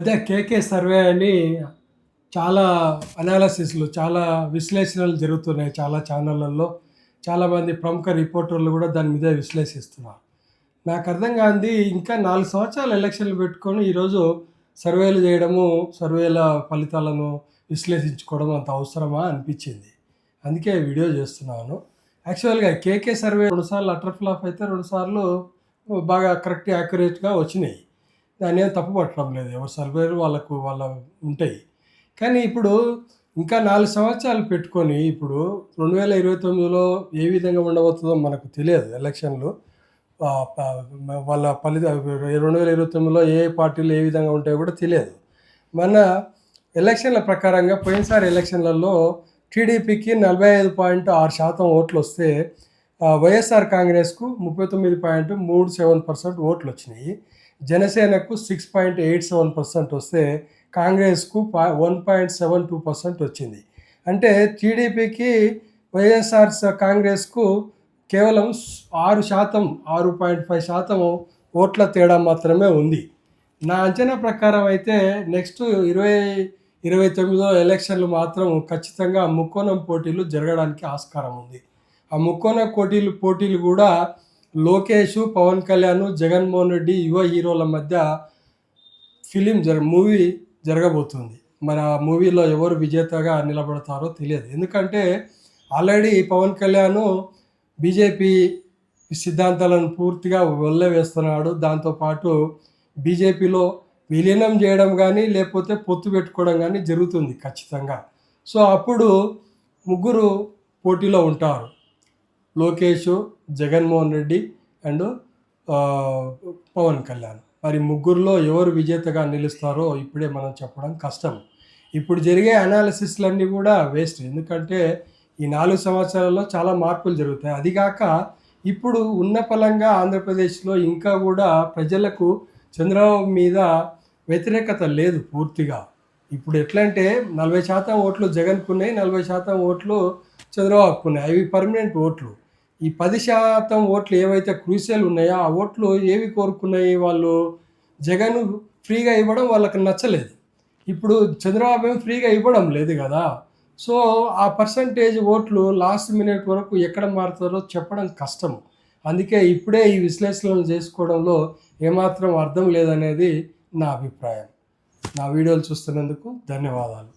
పెద్ద KK survey అని చాలా అనాలసిస్లు చాలా విశ్లేషణలు జరుగుతున్నాయి చాలా ఛానళ్ళల్లో చాలామంది ప్రముఖ రిపోర్టర్లు కూడా దాని మీద విశ్లేషిస్తున్నారు. నాకు అర్థం కాంది ఇంకా నాలుగు సంవత్సరాలు ఎలక్షన్లు పెట్టుకొని ఈరోజు సర్వేలు చేయడము సర్వేల ఫలితాలను విశ్లేషించుకోవడం అంత అవసరమా అనిపించింది. అందుకే వీడియో చేస్తున్నాను. యాక్చువల్గా కేకే సర్వే రెండుసార్లు అటర్ ఫ్లాప్ అయితే రెండుసార్లు బాగా కరెక్ట్ యాక్యురేట్గా వచ్చినాయి. దాన్ని ఏం తప్పు పట్టడం లేదు. ఎవరు సర్వేలు వాళ్ళకు వాళ్ళ ఉంటాయి. కానీ ఇప్పుడు ఇంకా నాలుగు సంవత్సరాలు పెట్టుకొని ఇప్పుడు రెండు వేల ఇరవై తొమ్మిదిలో ఏ విధంగా ఉండబోతుందో మనకు తెలియదు ఎలక్షన్లు. వాళ్ళ ఫలిత రెండు వేల ఇరవై తొమ్మిదిలో ఏ పార్టీలు ఏ విధంగా ఉంటాయో కూడా తెలియదు. మన ఎలక్షన్ల ప్రకారంగా పోయినసారి ఎలక్షన్లలో టీడీపీకి నలభై ఐదు పాయింట్ ఆరు శాతం ఓట్లు వస్తే వైఎస్ఆర్ కాంగ్రెస్కు ముప్పై తొమ్మిది పాయింట్ మూడు సెవెన్ పర్సెంట్ ఓట్లు వచ్చినాయి జనసేనకు six point eight seven percent వస్తే కాంగ్రెస్కు పా one point seven two percent వచ్చింది. అంటే టీడీపీకి వైఎస్ఆర్ కాంగ్రెస్కు కేవలం ఆరు శాతం ఆరు పాయింట్ ఫైవ్ శాతం ఓట్ల తేడా మాత్రమే ఉంది. నా అంచనా ప్రకారం అయితే నెక్స్ట్ ఇరవై ఇరవై తొమ్మిదో ఎలక్షన్లు మాత్రం ఖచ్చితంగా ముక్కోణం పోటీలు జరగడానికి ఆస్కారం ఉంది. ఆ ముక్కోన పోటీలు పోటీలు కూడా లోకేష్ పవన్ కళ్యాణ్ జగన్మోహన్ రెడ్డి యువ హీరోల మధ్య ఫిలిం జర మూవీ జరగబోతుంది. మరి ఆ మూవీలో ఎవరు విజేతగా నిలబడతారో తెలియదు. ఎందుకంటే ఆల్రెడీ పవన్ కళ్యాణ్ బీజేపీ సిద్ధాంతాలను పూర్తిగా వెళ్ళవేస్తున్నాడు దాంతోపాటు బీజేపీలో విలీనం చేయడం కానీ లేకపోతే పొత్తు పెట్టుకోవడం కానీ జరుగుతుంది ఖచ్చితంగా. సో అప్పుడు ముగ్గురు పోటీలో ఉంటారు. లోకేష్ జగన్మోహన్ రెడ్డి అండ్ పవన్ కళ్యాణ్. మరి ముగ్గురులో ఎవరు విజేతగా నిలుస్తారో ఇప్పుడే మనం చెప్పడం కష్టం. ఇప్పుడు జరిగే అనాలిసిస్లన్నీ కూడా వేస్ట్. ఎందుకంటే ఈ నాలుగు సంవత్సరాల్లో చాలా మార్పులు జరుగుతాయి. అదిగాక ఇప్పుడు ఉన్న పలంగా ఆంధ్రప్రదేశ్లో ఇంకా కూడా ప్రజలకు చంద్రబాబు మీద వ్యతిరేకత లేదు పూర్తిగా. ఇప్పుడు ఎట్లా అంటే నలభై శాతం ఓట్లు జగన్కున్నాయి నలభై శాతం ఓట్లు చంద్రబాబుకు ఉన్నాయి అవి పర్మనెంట్ ఓట్లు. ఈ పది శాతం ఓట్లు ఏవైతే క్రూషియల్ ఉన్నాయో ఆ ఓట్లు ఏవి కోరుకున్నాయి వాళ్ళు? జగన్ ఫ్రీగా ఇవ్వడం వాళ్ళకి నచ్చలేదు. ఇప్పుడు చంద్రబాబు ఏం ఫ్రీగా ఇవ్వడం లేదు కదా. సో ఆ పర్సంటేజ్ ఓట్లు లాస్ట్ మినిట్ వరకు ఎక్కడ మారుతారో చెప్పడం కష్టం. అందుకే ఇప్పుడే ఈ విశ్లేషణలు చేసుకోవడంలో ఏమాత్రం అర్థం లేదనేది నా అభిప్రాయం. నా వీడియోలు చూస్తున్నందుకు ధన్యవాదాలు.